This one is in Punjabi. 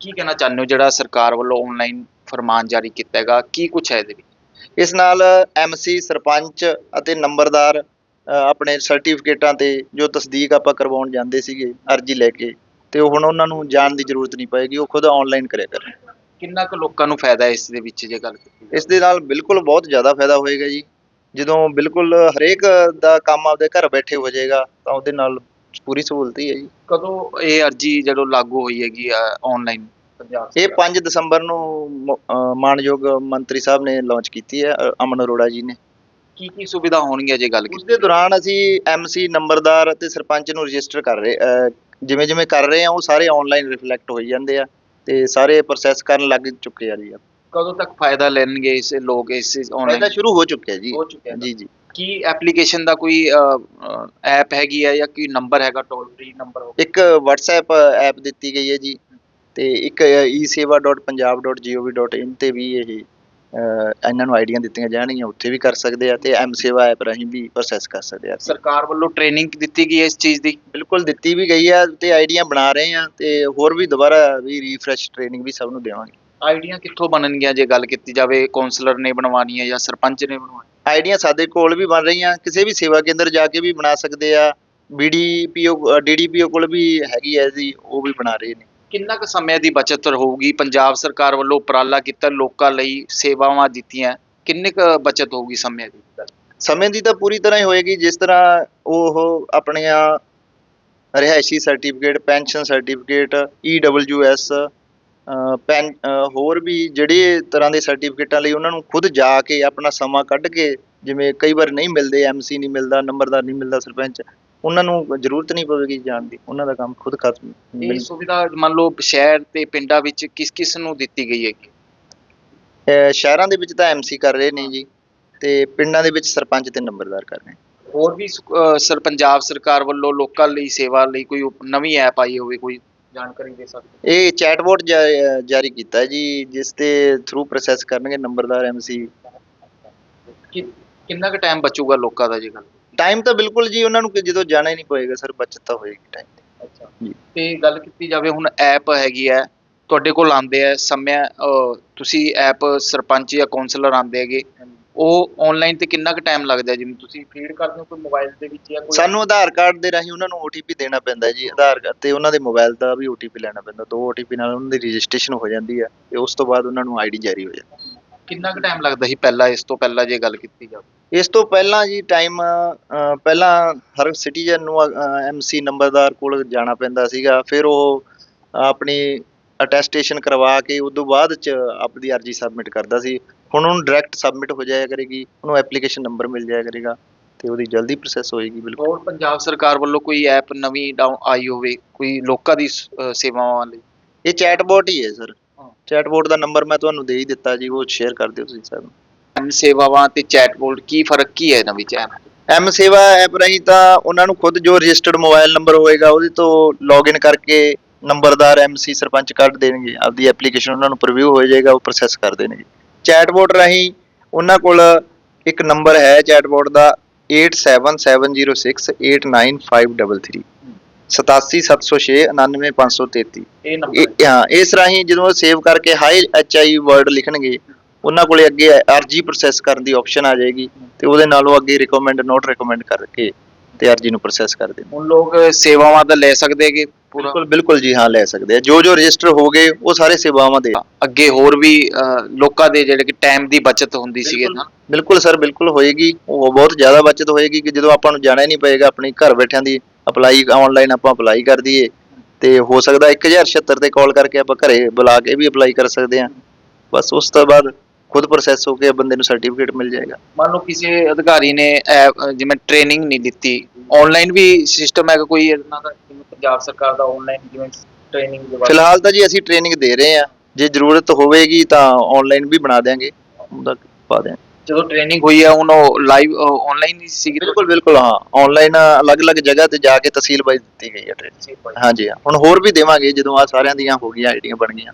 ਕੀ ਕਹਿਣਾ ਚਾਹੁੰਦੇ ਹੋ? ਜਿਹੜਾ ਸਰਕਾਰ ਵੱਲੋਂ ਆਨਲਾਈਨ ਫਰਮਾਨ ਜਾਰੀ ਕੀਤਾ ਹੈਗਾ ਕੀ ਕੁਛ ਹੈ ਇਹਦੇ ਵਿੱਚ? ਇਸ ਨਾਲ ਐਮਸੀ ਸਰਪੰਚ ਅਤੇ ਨੰਬਰਦਾਰ ਅ, ਆਪਣੇ ਸਰਟੀਫਿਕੇਟਾਂ ਤੇ ਜੋ ਤਸਦੀਕ ਆਪਾਂ ਕਰਵਾਉਣ ਜਾਂਦੇ ਸੀਗੇ ਅਰਜੀ ਲੈ ਕੇ ਤੇ ਉਹ ਹੁਣ ਉਹਨਾਂ ਨੂੰ ਜਾਣ ਦੀ ਜ਼ਰੂਰਤ ਨਹੀਂ ਪਏਗੀ ਉਹ ਖੁਦ ਆਨਲਾਈਨ ਕਰਿਆ ਕਰਨ ਕਿੰਨਾ ਕੁ ਲੋਕਾਂ ਨੂੰ ਫਾਇਦਾ ਹੈ ਇਸ ਦੇ ਵਿੱਚ ਜੇ ਗੱਲ ਕੀਤੀ ਜਾਵੇ? ਇਸ ਦੇ ਨਾਲ ਬਿਲਕੁਲ ਬਹੁਤ ਜ਼ਿਆਦਾ ਫਾਇਦਾ ਹੋਏਗਾ ਜੀ। ਜਦੋਂ ਬਿਲਕੁਲ ਹਰੇਕ ਦਾ ਕੰਮ ਆਪਦੇ ਘਰ ਬੈਠੇ ਹੋ ਜਾਏਗਾ ਤਾਂ ਉਹਦੇ ਨਾਲ ਪੂਰੀ ਸਹੂਲਤ ਹੀ ਹੈ ਜੀ। ਕਦੋਂ ਇਹ ਅਰਜੀ ਜਦੋਂ ਲਾਗੂ ਹੋਈ ਹੈਗੀ ਆਨਲਾਈਨ ਪੰਜਾਬ ਇਹ ਸਰਕਾਰ? 5 ਦਸੰਬਰ ਨੂੰ ਮ- ਮਾਣਯੋਗ ਮੰਤਰੀ ਸਾਹਿਬ ਨੇ ਲਾਂਚ ਕੀਤੀ ਹੈ ਅ, ਅਮਨ ਅਰੋੜਾ ਜੀ ਨੇ। ਕੀ ਕੀ ਸੁਵਿਧਾ ਹੋਣਗੀਆਂ ਜੇ ਗੱਲ ਉਸ ਕੀਤੀ ਦੇ ਦੌਰਾਨ ਅਸੀਂ ਐਮਸੀ ਨੰਬਰਦਾਰ ਅਤੇ ਸਰਪੰਚ ਨੂੰ ਰਜਿਸਟਰ ਕਰ ਰਹੇ ਜਿਵੇਂ ਜਿਵੇਂ ਕਰ ਰਹੇ ਆ ਉਹ ਸਾਰੇ ਆਨਲਾਈਨ ਰਿਫਲੈਕਟ ਹੋਈ ਜਾਂਦੇ ਆ ਤੇ ਸਾਰੇ ਪ੍ਰੋਸੈਸ ਕਰਨ ਲੱਗ ਚੁੱਕੇ ਆ ਜੀ। ਕਦੋਂ ਤੱਕ ਫਾਇਦਾ ਲੈਣਗੇ ਇਸ ਲੋਕ ਇਸ ਆਨਲਾਈਨ ਸ਼ੁਰੂ ਹੋ ਚੁੱਕਿਆ ਜੀ। ਹੋ ਚੁੱਕਿਆ। ਜੀ ਜੀ। ਕੀ ਐਪਲੀਕੇਸ਼ਨ ਦਾ ਕੋਈ ਐਪ ਹੈਗੀ ਹੈ ਜਾਂ ਕੋਈ ਨੰਬਰ ਹੈਗਾ ਟੋਲ ਫ੍ਰੀ ਨੰਬਰ ਹੋ ਇੱਕ WhatsApp ਐਪ ਦਿੱਤੀ ਗਈ ਹੈ ਜੀ ਤੇ ਇੱਕ eseva.punjab.gov.in ਤੇ ਵੀ ਇਹ ਇਹਨਾਂ ਨੂੰ ਆਈਡੀਆਂ ਦਿੱਤੀਆਂ ਜਾਣਗੀਆਂ ਉੱਥੇ ਵੀ ਕਰ ਸਕਦੇ ਆ ਤੇ ਐਮ ਸੇਵਾ ਐਪ ਰਾਹੀਂ ਵੀ ਪ੍ਰੋਸੈਸ ਕਰ ਸਕਦੇ ਆ ਸਰਕਾਰ ਵੱਲੋਂ ਟ੍ਰੇਨਿੰਗ ਦਿੱਤੀ ਗਈ ਹੈ ਇਸ ਚੀਜ਼ ਦੀ? ਬਿਲਕੁਲ ਦਿੱਤੀ ਵੀ ਗਈ ਆ ਤੇ ਆਈਡੀਆਂ ਬਣਾ ਰਹੇ ਆ ਤੇ ਹੋਰ ਵੀ ਦੁਬਾਰਾ ਵੀ ਰੀਫਰੈਸ਼ ਟ੍ਰੇਨਿੰਗ ਵੀ ਸਭ ਨੂੰ ਦੇਵਾਂਗੇ। ਆਈਡੀਆਂ ਕਿੱਥੋਂ ਬਣਨਗੀਆਂ ਜੇ ਗੱਲ ਕੀਤੀ ਜਾਵੇ ਕਾਉਂਸਲਰ ਨੇ ਬਣਵਾਉਣੀ ਹੈ ਜਾਂ ਸਰਪੰਚ ਨੇ ਬਣਵਾਉਣੀ ਆਈਡੀਆਂ ਸਾਡੇ ਕੋਲ ਵੀ ਬਣ ਰਹੀਆਂ ਕਿਸੇ ਵੀ ਸੇਵਾ ਕੇਂਦਰ ਜਾ ਕੇ ਵੀ ਬਣਾ ਸਕਦੇ ਆ ਬੀਡੀਪੀਓ ਡੀਡੀਪੀਓ ਕੋਲ ਵੀ ਹੈਗੀ ਹੈ ਜੀ ਉਹ ਵੀ ਬਣਾ ਰਹੇ ਨੇ। ਕਿੰਨਾ ਕੁ ਸਮੇਂ ਦੀ ਬਚਤ ਹੋਊਗੀ ਪੰਜਾਬ ਸਰਕਾਰ ਵੱਲੋਂ ਉਪਰਾਲਾ ਕੀਤਾ ਲੋਕਾਂ ਲਈ ਸੇਵਾਵਾਂ ਦਿੱਤੀਆਂ ਕਿੰਨੇ ਕੁ ਬਚਤ ਹੋਊਗੀ ਸਮੇਂ ਦੀ? ਸਮੇਂ ਦੀ ਤਾਂ ਪੂਰੀ ਤਰ੍ਹਾਂ ਹੀ ਹੋਏਗੀ ਜਿਸ ਤਰ੍ਹਾਂ ਉਹ ਆਪਣੀਆਂ ਰਿਹਾਇਸ਼ੀ certificate pension certificate EWS PAN ਹੋਰ ਵੀ ਜਿਹੜੇ ਤਰ੍ਹਾਂ ਦੇ ਸਰਟੀਫਿਕੇਟਾਂ ਲਈ ਉਹਨਾਂ ਨੂੰ ਖੁਦ ਜਾ ਕੇ ਆਪਣਾ ਸਮਾਂ ਕੱਢ ਕੇ ਜਿਵੇਂ ਕਈ ਵਾਰ ਨਹੀਂ ਮਿਲਦੇ ਐਮਸੀ ਨਹੀਂ ਮਿਲਦਾ ਨੰਬਰਦਾਰ ਨਹੀਂ ਮਿਲਦਾ ਸਰਪੰਚ ਉਹਨਾਂ ਨੂੰ ਜ਼ਰੂਰਤ ਨਹੀਂ ਪਵੇਗੀ ਜਾਣ ਦੀ ਉਹਨਾਂ ਦਾ ਕੰਮ ਖੁਦ ਖਤਮ ਇਹ ਸੁਵਿਧਾ ਮੰਨ ਲਓ ਸ਼ਹਿਰ ਤੇ ਪਿੰਡਾਂ ਵਿੱਚ ਕਿਸ ਕਿਸ ਨੂੰ ਦਿੱਤੀ ਗਈ ਅ, ਸ਼ਹਿਰਾਂ ਦੇ ਵਿੱਚ ਤਾਂ ਐਮਸੀ ਕਰ ਰਹੇ ਨੇ ਜੀ ਤੇ ਪਿੰਡਾਂ ਦੇ ਵਿੱਚ ਸਰਪੰਚ ਤੇ ਨੰਬਰਦਾਰ ਕਰ ਰਹੇ ਹੋਰ ਵੀ ਸ- ਸਰ ਪੰਜਾਬ ਸਰਕਾਰ ਵੱਲੋਂ ਲੋਕਾਂ ਲਈ ਸੇਵਾ ਲਈ ਕੋਈ ਨਵੀਂ ਐਪ ਆਈ ਹੋਵੇ ਕੋਈ ਜਾਣਕਾਰੀ ਦੇ ਸਕਦੇ ਇਹ ਚੈਟਬੋਟ ਜਾਰੀ ਕੀਤਾ ਹੈ ਜੀ ਜਿਸ ਦੇ ਥਰੂ ਪ੍ਰੋਸੈਸ ਕਰਨਗੇ ਨੰਬਰਦਾਰ ਐਮਸੀ ਕਿੰਨਾ ਕੁ ਟਾਈਮ ਬਚੂਗਾ ਲੋਕਾਂ ਦਾ ਜੇ ਗੱਲ? ਟਾਈਮ ਤਾਂ ਬਿਲਕੁਲ ਜੀ ਉਹਨਾਂ ਨੂੰ ਜਦੋਂ ਜਾਣਾ ਹੀ ਨਹੀਂ ਪਏਗਾ ਸਰ ਬਚਤ ਤਾਂ ਹੋਏਗੀ ਟਾਈਮ ਦੀ ਅੱਛਾ। ਤੇ ਗੱਲ ਕੀਤੀ ਜਾਵੇ ਹੁਣ ਐਪ ਹੈਗੀ ਹੈ ਤੁਹਾਡੇ ਕੋਲ ਆਉਂਦੇ ਆ ਸਮੇਂ ਤੁਸੀਂ ਐਪ ਸਰਪੰਚ ਜਾਂ ਕਾਉਂਸਲਰ ਆਉਂਦੇ ਹੈਗੇ ਉਹ ਆਨਲਾਈਨ ਤੇ ਕਿੰਨਾ ਕੁ ਟਾਈਮ ਲੱਗਦਾ ਹੈ? ਜਿਵੇਂ ਤੁਸੀਂ ਫੀਡ ਕਰਦੇ ਹੋ ਕੋਈ ਮੋਬਾਈਲ ਦੇ ਵਿੱਚ ਜਾਂ ਕੋਈ ਸਾਨੂੰ ਆਧਾਰ ਕਾਰਡ ਦੇ ਰਾਹੀਂ ਉਹਨਾਂ ਨੂੰ OTP ਦੇਣਾ ਪੈਂਦਾ ਜੀ ਆਧਾਰ ਕਾਰਡ ਤੇ ਉਹਨਾਂ ਦੇ ਮੋਬਾਈਲ ਦਾ ਵੀ OTP ਲੈਣਾ ਪੈਂਦਾ ਦੋ OTP ਨਾਲ ਉਹਨਾਂ ਦੀ ਰਜਿਸਟ੍ਰੇਸ਼ਨ ਹੋ ਜਾਂਦੀ ਹੈ ਤੇ ਉਸ ਤੋਂ ਬਾਅਦ ਉਹਨਾਂ ਨੂੰ ਆਈਡੀ ਜਾਰੀ ਹੋ ਜਾਂਦੀ। ਹੈ ਕਿੰਨਾ ਕੁ ਟਾਈਮ ਲੱਗਦਾ ਸੀ ਪਹਿਲਾਂ ਇਸ ਤੋਂ ਪਹਿਲਾਂ ਜੇ ਗੱਲ ਕੀਤੀ ਜਾਵੇ? ਇਸ ਤੋਂ ਪਹਿਲਾਂ ਜੀ ਟਾਈਮ ਪਹਿਲਾਂ ਹਰ ਸਿਟੀਜ਼ਨ ਨੂੰ ਐਮਸੀ ਨੰਬਰਦਾਰ ਕੋਲ ਜਾਣਾ ਪੈਂਦਾ ਸੀਗਾ ਫਿਰ ਉਹ ਆਪਣੀ ਅਟੈਸਟੇਸ਼ਨ ਕਰਵਾ ਕੇ ਉਸ ਤੋਂ ਬਾਅਦ ਚ ਆਪਣੀ ਅਰਜੀ ਸਬਮਿਟ ਕਰਦਾ ਸੀ। ਹੁਣ ਉਹਨੂੰ ਡਾਇਰੈਕਟ ਸਬਮਿਟ ਹੋ ਜਾਇਆ ਕਰੇਗੀ ਉਹਨੂੰ ਐਪਲੀਕੇਸ਼ਨ ਨੰਬਰ ਮਿਲ ਜਾਇਆ ਕਰੇਗਾ ਤੇ ਉਹਦੀ ਜਲਦੀ ਪ੍ਰੋਸੈਸ ਹੋਏਗੀ ਬਿਲਕੁਲ। ਹੋਰ ਪੰਜਾਬ ਸਰਕਾਰ ਵੱਲੋਂ ਕੋਈ ਐਪ ਨਵੀਂ ਡਾਊਨ ਆਈ ਹੋਵੇ ਕੋਈ ਲੋਕਾਂ ਦੀ ਸੇਵਾਵਾਂ ਲਈ? ਇਹ ਚੈਟਬੋਟ ਹੀ ਹੈ ਸਰ। ਚੈਟਬੋਟ ਦਾ ਨੰਬਰ ਮੈਂ ਤੁਹਾਨੂੰ ਦੇ ਹੀ ਦਿੱਤਾ ਜੀ ਉਹ ਸ਼ੇਅਰ ਕਰ ਦਿਓ ਤੁਸੀਂ ਸਰ ਐਮ ਸੇਵਾਵਾਂ ਤੇ ਚੈਟਬੋਟ ਕੀ ਫ਼ਰਕ ਕੀ ਹੈ ਇਹਨਾਂ ਵਿੱਚ ਐਪ ਐਮ ਸੇਵਾ ਐਪ ਰਾਹੀਂ ਤਾਂ ਉਹਨਾਂ ਨੂੰ ਖੁਦ ਜੋ ਰਜਿਸਟਰਡ ਮੋਬਾਈਲ ਨੰਬਰ ਹੋਏਗਾ ਉਹਦੇ ਤੋਂ ਲੌਗਇਨ ਕਰਕੇ ਨੰਬਰਦਾਰ ਐਮਸੀ ਸਰਪੰਚ ਕੱਢ ਦੇਣਗੇ। ਆਪਦੀ ਐਪਲੀਕੇਸ਼ਨ ਉਹਨਾਂ ਨੂੰ ਪ੍ਰੀਵਿਊ ਹੋ ਜਾਏਗਾ ਉਹ ਪ੍ਰੋਸੈਸ ਕਰ ਦੇਣਗੇ। ਚੈਟਬੋਟ ਰਾਹੀਂ ਉਹਨਾਂ ਕੋਲ ਇੱਕ ਨੰਬਰ ਹੈ ਚੈਟਬੋਟ ਦਾ 8770689533 87706 99533 ਇਹ ਹਾਂ। ਇਸ ਰਾਹੀਂ ਜਦੋਂ ਸੇਵ ਕਰਕੇ ਹਾਈ ਐਚ ਆਈ ਵਰਡ ਲਿਖਣਗੇ ਉਹਨਾਂ ਕੋਲੇ ਅੱਗੇ ਅਰਜੀ ਪ੍ਰੋਸੈਸ ਕਰਨ ਦੀ ਆਪਸ਼ਨ ਆ ਜਾਏਗੀ ਤੇ ਉਹਦੇ ਨਾਲ ਉਹ ਅੱਗੇ ਰਿਕਮੈਂਡ ਨੋਟ ਰਿਕਮੈਂਡ ਕਰਕੇ ਤੇ ਅਰਜੀ ਨੂੰ ਪ੍ਰੋਸੈਸ ਕਰ ਦੇਣ ਹੁਣ ਲੋਕ ਸੇਵਾਵਾਂ ਤਾਂ ਲੈ ਸਕਦੇ ਹੈਗੇ ਪੂਰਾ। ਬਿਲਕੁਲ ਬਿਲਕੁਲ ਜੀ ਹਾਂ ਲੈ ਸਕਦੇ ਆ। ਜੋ ਜੋ ਰਜਿਸਟਰ ਹੋ ਗਏ ਉਹ ਸਾਰੇ ਸੇਵਾਵਾਂ ਦੇ ਅੱਗੇ ਹੋਰ ਵੀ ਅਹ, ਲੋਕਾਂ ਦੇ ਜਿਹੜੇ ਕਿ ਟਾਈਮ ਦੀ ਬਚਤ ਹੁੰਦੀ ਸੀ ਬਿਲਕੁਲ। ਬਿਲਕੁਲ ਸਰ ਬਿਲਕੁਲ ਹੋਏਗੀ। ਉਹ ਬਹੁਤ ਜ਼ਿਆਦਾ ਬਚਤ ਹੋਏਗੀ ਕਿ ਜਦੋਂ ਆਪਾਂ ਨੂੰ ਜਾਣਾ ਹੀ ਨਹੀਂ ਪਏਗਾ ਆਪਣੀ ਘਰ ਬੈਠਿਆਂ ਦੀ ਅਪਲਾਈ ਆਨਲਾਈਨ ਆਪਾਂ ਅਪਲਾਈ ਕਰ ਦਈਏ। ਤੇ ਹੋ ਸਕਦਾ 1076 ਤੇ ਕਾਲ ਕਰਕੇ ਆਪਾਂ ਘਰੇ ਬੁਲਾ ਕੇ ਵੀ ਅਪਲਾਈ ਕਰ ਸਕਦੇ ਆ ਬਸ ਉਸ ਤੋਂ ਬਾਅਦ ਖੁਦ ਪ੍ਰੋਸੈਸ ਹੋ ਕੇ ਬੰਦੇ ਨੂੰ ਸਰਟੀਫਿਕੇਟ ਮਿਲ ਜਾਏਗਾ। ਮੰਨ ਲਓ ਕਿਸੇ ਅਧਿਕਾਰੀ ਨੇ ਜਿਵੇਂ ਟ੍ਰੇਨਿੰਗ ਨਹੀਂ ਦਿੱਤੀ ਆਨਲਾਈਨ ਵੀ ਸਿਸਟਮ ਹੈਗਾ ਕੋਈ ਇਹਨਾਂ ਦਾ ਜਿਵੇਂ ਪੰਜਾਬ ਸਰਕਾਰ ਦਾ ਆਨਲਾਈਨ ਜਿਵੇਂ ਟ੍ਰੇਨਿੰਗ ਦੇ ਬਾਰੇ। ਫਿਲਹਾਲ ਤਾਂ ਜੀ ਅਸੀਂ ਟ੍ਰੇਨਿੰਗ ਦੇ ਰਹੇ ਆ ਜੇ ਜ਼ਰੂਰਤ ਹੋਵੇਗੀ ਤਾਂ ਆਨਲਾਈਨ ਵੀ ਬਣਾ ਦੇਾਂਗੇ ਉਹਦਾ ਪਾ ਦਿਆਂਗੇ। ਜਦੋਂ ਟ੍ਰੇਨਿੰਗ ਹੋਈ ਹੈ ਹੁਣ ਉਹ ਲਾਈਵ ਆਨਲਾਈਨ ਹੀ ਸੀਗੀ। ਬਿਲਕੁਲ ਬਿਲਕੁਲ ਹਾਂ। ਆਨਲਾਈਨ ਅਲੱਗ-ਅਲੱਗ ਜਗ੍ਹਾ ਤੇ ਜਾ ਕੇ ਤਹਿਸੀਲ ਵਾਈਜ਼ ਦਿੱਤੀ ਗਈ ਹੈ ਟ੍ਰੇਨਿੰਗ ਹਾਂਜੀ ਹਾਂ। ਹੁਣ ਹੋਰ ਵੀ ਦੇਵਾਂਗੇ ਜਦੋਂ ਆ ਸਾਰਿਆਂ ਦੀਆਂ ਹੋ ਗਈਆਂ ਆਈਡੀਆਂ ਬਣ ਗਈਆਂ।